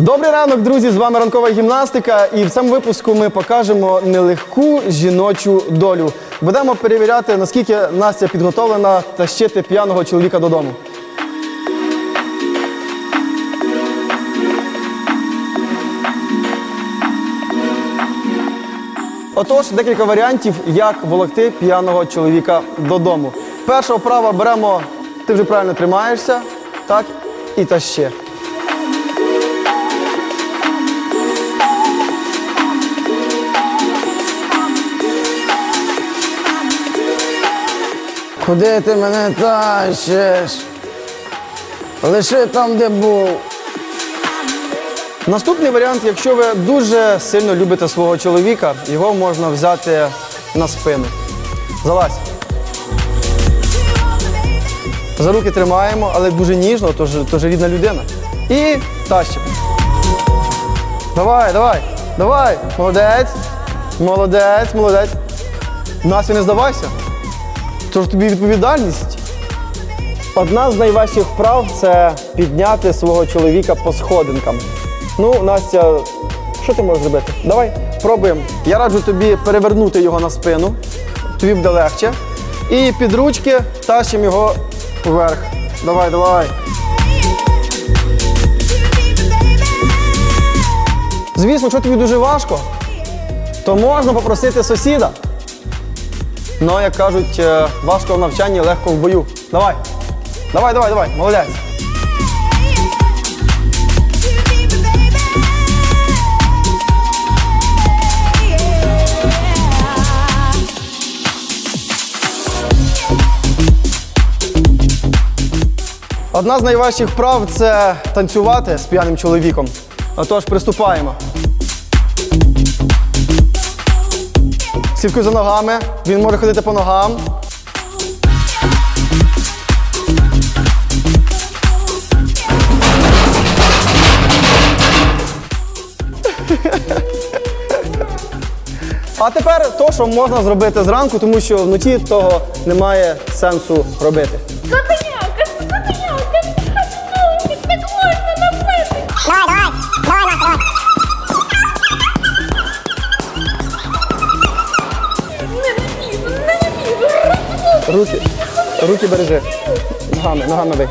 Добрий ранок, друзі! З вами ранкова гімнастика. І в цьому випуску ми покажемо нелегку жіночу долю. Будемо перевіряти, наскільки Настя підготовлена тащити п'яного чоловіка додому. Отож, декілька варіантів, як волокти п'яного чоловіка додому. Перша вправа беремо, ти вже правильно тримаєшся, так, і тащи. Куди ти мене тащиш? Лиши там, де був. Наступний варіант, якщо ви дуже сильно любите свого чоловіка, його можна взяти на спину. Залазь. За руки тримаємо, але дуже ніжно, то ж, то ж рідна людина. І тащимо. Давай, давай, давай. Молодець. Молодець, молодець. Настя, не здавайся. Це ж тобі відповідальність. Одна з найважчих вправ це підняти свого чоловіка по сходинкам. Ну, Настя, що ти можеш зробити? Давай, пробуємо. Я раджу тобі перевернути його на спину, тобі буде легче. І під ручки тащимо його вверх. Давай, давай. Звісно, якщо тобі дуже важко, то можна попросити сусіда. Ну, як кажуть, е, важко в навчанні, легко в бою. Давай. Давай, давай, давай, молодець. Одна з найважчих вправ це танцювати з п'яним чоловіком. Отож, приступаємо. Слідкуй за ногами. Він може ходити по ногам. А тепер то, що можна зробити зранку, тому що вночі того немає сенсу робити. Скотиняка, Руки, руки бережи. Ногами, ногами бий.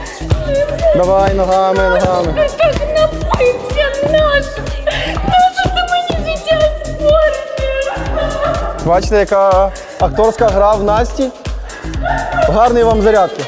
Давай, ногами, ногами. Так напився наш. Нащо ти мені дитя спортиш? Бачите, яка акторська гра в Насті? Гарної вам зарядки.